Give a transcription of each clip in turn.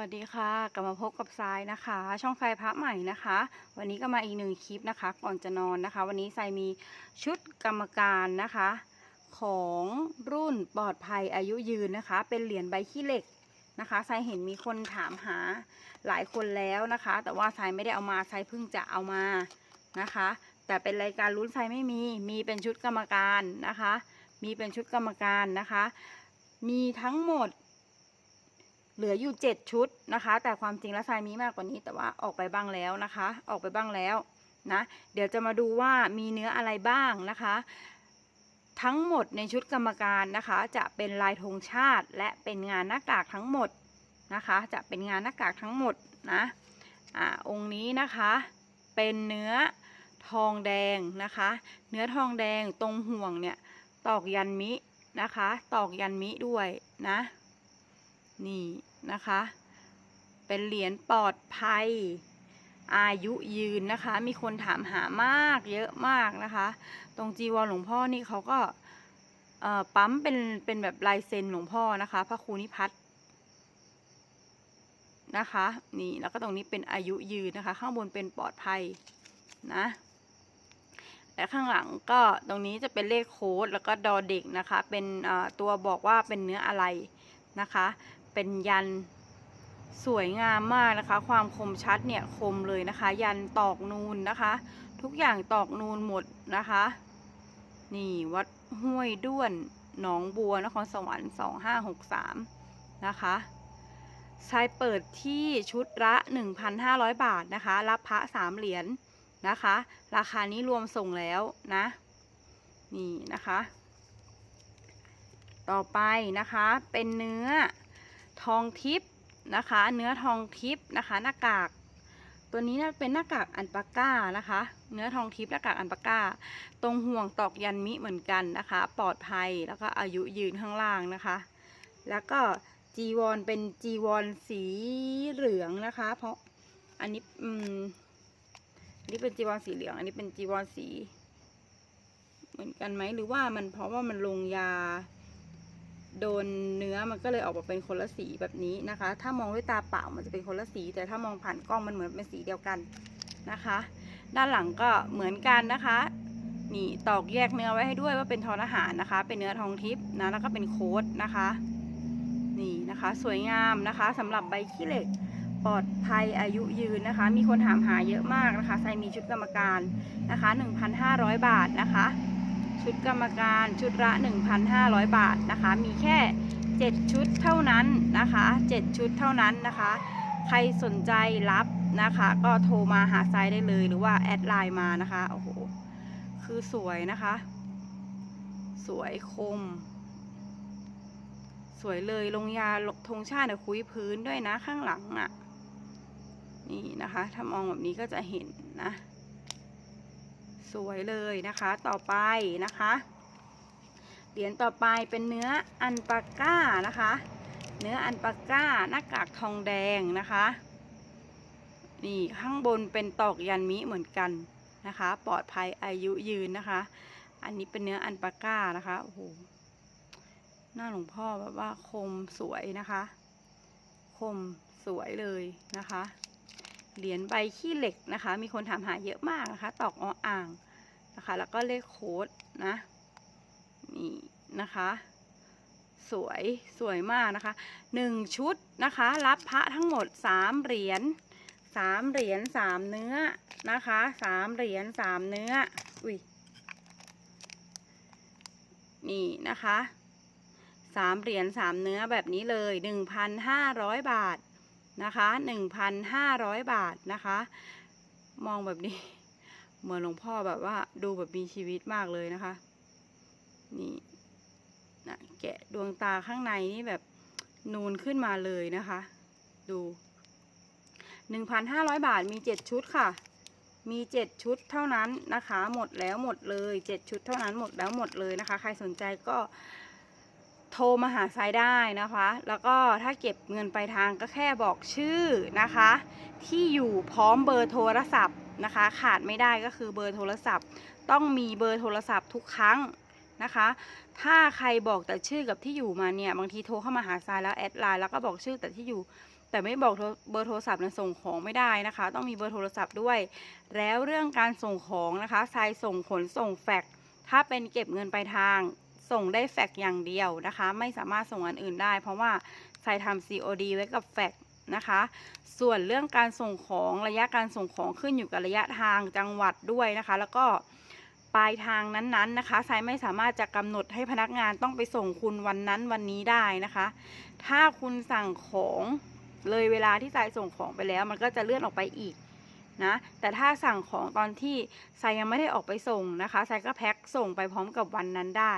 วัสดีค่ะ กลับมาพบกับทรายนะคะ ช่องไฟพระใหม่นะคะ วันนี้ก็มาอีกหนึ่งคลิปนะคะ ก่อนจะนอนนะคะ วันนี้ทรายมีชุดกรรมการนะคะ ของรุ่นปลอดภัยอายุยืนนะคะ เป็นเหรียญใบขี้เหล็กนะคะทรายเห็นมีคนถามหาหลายคนแล้วนะคะ แต่ว่าทรายไม่ได้เอามาทรายเพิ่งจะเอามานะคะ แต่เป็นรายการลุ้นทรายไม่มี มีเป็นชุดกรรมการนะคะ มีเป็นชุดกรรมการนะคะ มีทั้งหมด เหลืออยู่เจ็ดชุดนะคะ แต่ความจริงแล้วทรายมีมากกว่านี้แต่ว่าออกไปบ้างแล้วนะคะ ออกไปบ้างแล้วนะ เดี๋ยวจะมาดูว่ามีเนื้ออะไรบ้างนะคะ ทั้งหมดในชุดกรรมการนะคะ จะเป็นลายธงชาติ และเป็นงานหน้ากากทั้งหมดนะคะ จะเป็นงานหน้ากากทั้งหมดนะอ่าองค์นี้นะคะเป็นเนื้อทองแดงนะคะ เนื้อทองแดงตรงห่วงเนี่ยตอกยันมินะคะ ตอกยันมิด้วยนะ นี่นะคะ เป็นเหรียญปลอดภัย อายุยืนนะคะ มีคนถามหามากเยอะมากนะคะ ตรงจีวรหลวงพ่อนี่เขาก็ปั๊มเป็นเป็นแบบลายเซ็นหลวงพ่อนะคะ พระครูนิพัฒน์นะคะ นี่แล้วก็ตรงนี้เป็นอายุยืนนะคะ ข้างบนเป็นปลอดภัยนะและข้างหลังก็ตรงนี้จะเป็นเลขโค้ดแล้วก็ดอเด็กนะคะ เป็นตัวบอกว่าเป็นเนื้ออะไรนะคะ เป็นยันสวยงามมากนะคะ ความคมชัดเนี่ยคมเลยนะคะ ยันตอกนูนนะคะ ทุกอย่างตอกนูนหมดนะคะ นี่วัดห้วยด้วนหนองบัวนครสวรรค์2563 นะคะชายเปิดที่ชุดละ 1,500 บาทนะคะ รับพระสามเหรียญนะคะ ราคานี้รวมส่งแล้วนะ นี่นะคะ ต่อไปนะคะเป็นเนื้อ ทองทิพย์นะคะ เนื้อทองทิพย์นะคะ หน้ากาก ตัวนี้นะเป็นหน้ากากอันปาก้านะคะ เนื้อทองทิพย์หน้ากากอันปาก้า ตรงห่วงตอกยันมิเหมือนกันนะคะ ปลอดภัยแล้วก็อายุยืนข้างล่างนะคะ แล้วก็จีวรเป็นจีวรสีเหลืองนะคะ เพราะอันนี้อืมอันนี้เป็นจีวรสีเหลือง อันนี้เป็นจีวรสี เหมือนกันไหมหรือว่ามันเพราะว่ามันลงยา โดนเนื้อมันก็เลยออกมาเป็นคนละสีแบบนี้นะคะ ถ้ามองด้วยตาเปล่ามันจะเป็นคนละสี แต่ถ้ามองผ่านกล้องมันเหมือนเป็นสีเดียวกันนะคะ ด้านหลังก็เหมือนกันนะคะ นี่ตอกแยกเนื้อไว้ให้ด้วยว่าเป็นทอทหารนะคะ เป็นเนื้อทองทิพย์นะแล้วก็เป็นโค้ดนะคะ นี่นะคะ สวยงามนะคะสำหรับใบขี้เหล็กปลอดภัยอายุยืนนะคะ มีคนถามหาเยอะมากนะคะไซมีชุดกรรมการนะคะ 1,500 บาทนะคะ ชุดกรรมการชุดละ 1,500 บาทนะคะ มีแค่ 7 ชุดเท่านั้นนะคะ 7 ชุดเท่านั้นนะคะ ใครสนใจรับนะคะ ก็โทรมาหาไซได้เลยหรือว่าแอดไลน์มานะคะโอ้โหคือสวยนะคะ สวยคม สวยเลยลงยาธงชาติเนี่ยคุยพื้นด้วยนะข้างหลังอะนี่นะคะ ถ้ามองแบบนี้ก็จะเห็นนะ สวยเลยนะคะต่อไปนะคะเหรียญต่อไปเป็นเนื้ออันปาก้านะคะ เนื้ออันปาก้าหน้ากากทองแดงนะคะนี่ข้างบนเป็นตอกยันมิเหมือนกันนะคะ ปลอดภัยอายุยืนนะคะ อันนี้เป็นเนื้ออันปาก้านะคะโอ้โหหน้าหลวงพ่อแบบว่าคมสวยนะคะ คมสวยเลยนะคะ เหรียญใบขี้เหล็กนะคะ มีคนถามหาเยอะมากนะคะ ตอกออ่างนะคะ แล้วก็เลขโค้ดนะ นี่นะคะ สวยสวยมากนะคะหนึ่งชุดนะคะ รับพระทั้งหมดสามเหรียญสามเหรียญสามเนื้อนะคะสามเหรียญสามเนื้อ อุ้ย นี่นะคะสามเหรียญสามเนื้อแบบนี้เลยหนึ่งพันห้าร้อยบาท นะคะหนึ่งพันห้าร้อยบาทนะคะ มองแบบนี้ เหมือนหลวงพ่อแบบว่าดูแบบมีชีวิตมากเลยนะคะ นี่นะแกะดวงตาข้างในนี่แบบนูนขึ้นมาเลยนะคะ ดูหนึ่งพันห้าร้อยบาทมีเจ็ดชุดค่ะ มีเจ็ดชุดเท่านั้นนะคะ หมดแล้วหมดเลยเจ็ดชุดเท่านั้นหมดแล้วหมดเลยนะคะ ใครสนใจก็ โทรมาหาไซด์ได้นะคะ แล้วก็ถ้าเก็บเงินไปลายทางก็แค่บอกชื่อนะคะ ที่อยู่พร้อมเบอร์โทรศัพท์นะคะ ขาดไม่ได้ก็คือเบอร์โทรศัพท์ ต้องมีเบอร์โทรศัพท์ทุกครั้งนะคะ ถ้าใครบอกแต่ชื่อกับที่อยู่มาเนี่ย บางทีโทรเข้ามาหาไซด์แล้วแอดไลน์แล้วก็บอกชื่อแต่ที่อยู่ แต่ไม่บอกเบอร์โทรศัพท์เนี่ยส่งของไม่ได้นะคะ ต้องมีเบอร์โทรศัพท์ด้วย แล้วเรื่องการส่งของนะคะทรายส่งขนส่งแฟกซ์ถ้าเป็นเก็บเงินปลายทาง ส่งได้แฟกซ์อย่างเดียวนะคะ ไม่สามารถส่งอันอื่นได้ เพราะว่าทรายทำ COD ไว้กับแฟกซ์นะคะ ส่วนเรื่องการส่งของระยะการส่งของขึ้นอยู่กับระยะทางจังหวัดด้วยนะคะ แล้วก็ปลายทางนั้นๆนะคะทรายไม่สามารถจะกำหนดให้พนักงานต้องไปส่งคุณวันนั้นวันนี้ได้นะคะ ถ้าคุณสั่งของเลยเวลาที่ทรายส่งของไปแล้ว มันก็จะเลื่อนออกไปอีกนะแต่ถ้าสั่งของตอนที่ทรายยังไม่ได้ออกไปส่งนะคะทรายก็แพ็คส่งไปพร้อมกับวันนั้นได้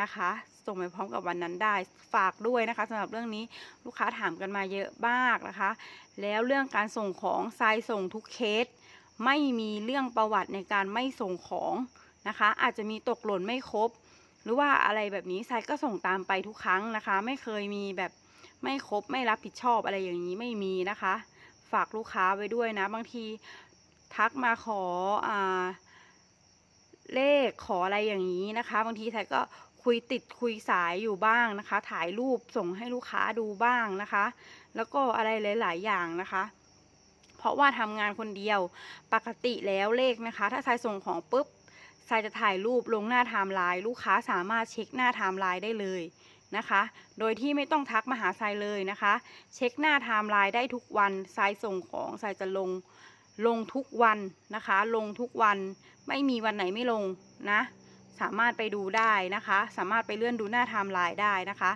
นะคะ ส่งไปพร้อมกับวันนั้นได้ฝากด้วยนะคะสำหรับเรื่องนี้ลูกค้าถามกันมาเยอะมากนะคะ แล้วเรื่องการส่งของทรายส่งทุกเคส ไม่มีเรื่องประวัติในการไม่ส่งของนะคะ อาจจะมีตกหล่นไม่ครบ หรือว่าอะไรแบบนี้ทรายก็ส่งตามไปทุกครั้งนะคะ ไม่เคยมีแบบไม่ครบไม่รับผิดชอบอะไรอย่างนี้ไม่มีนะคะ ฝากลูกค้าไว้ด้วยนะบางทีทักมาขออ่าเลขขออะไรอย่างนี้นะคะ บางทีทรายก็ คุยติดคุยสายอยู่บ้างนะคะ ถ่ายรูปส่งให้ลูกค้าดูบ้างนะคะ แล้วก็อะไรหลาย ๆ อย่างนะคะ เพราะว่าทำงานคนเดียวปกติแล้วเลขนะคะ ถ้าทายส่งของปุ๊บทายจะถ่ายรูปลงหน้าไทม์ไลน์ลูกค้าสามารถเช็คหน้าไทม์ไลน์ได้เลยนะคะ โดยที่ไม่ต้องทักมาหาทรายเลยนะคะ เช็คหน้าไทม์ไลน์ได้ทุกวันทรายส่งของทรายจะลงลงทุกวันนะคะ ลงทุกวันไม่มีวันไหนไม่ลงนะ สามารถไปดูได้นะคะ สามารถไปเลื่อนดูหน้าไทม์ไลน์ได้นะคะ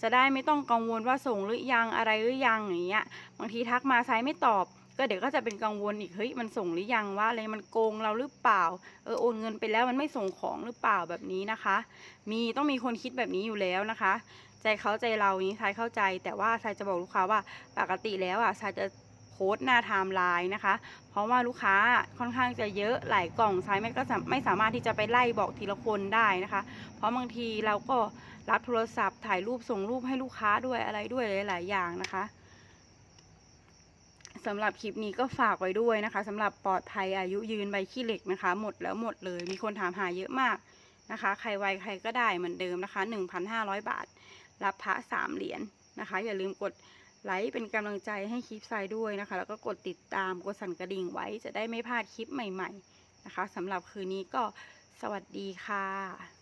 จะได้ไม่ต้องกังวลว่าส่งหรือยังอะไรหรือยังอย่างเงี้ยบางทีทักมาไซไม่ตอบ ก็เดี๋ยวก็จะเป็นกังวลอีกเฮ้ยมันส่งหรือยังว่าอะไรมันโกงเราหรือเปล่าเออโอนเงินไปแล้วมันไม่ส่งของหรือเปล่าแบบนี้นะคะ มีต้องมีคนคิดแบบนี้อยู่แล้วนะคะ ใจเขาใจเรานี้ทายเข้าใจ แต่ว่าทายจะบอกลูกค้าว่าปกติแล้วอะทายจะ โพสต์หน้าไทม์ไลน์นะคะ เพราะว่าลูกค้าค่อนข้างจะเยอะหลายกล่องทรายไม่ก็ไม่สามารถที่จะไปไล่บอกทีละคนได้นะคะ เพราะบางทีเราก็รับโทรศัพท์ถ่ายรูปส่งรูปให้ลูกค้าด้วยอะไรด้วยหลาย ๆ อย่างนะคะสำหรับคลิปนี้ก็ฝากไว้ด้วยนะคะสำหรับปลอดภัยอายุยืนใบขี้เหล็กนะคะ หมดแล้วหมดเลย มีคนถามหาเยอะมากนะคะ ใครไวใครก็ได้เหมือนเดิมนะคะ 1,500 บาท รับพระสามเหรียญนะคะ อย่าลืมกด ไลค์เป็นกำลังใจให้คลิปทรายด้วยนะคะ แล้วก็กดติดตามกดสั่นกระดิ่งไว้จะได้ไม่พลาดคลิปใหม่ ๆ นะคะสำหรับคืนนี้ก็สวัสดีค่ะ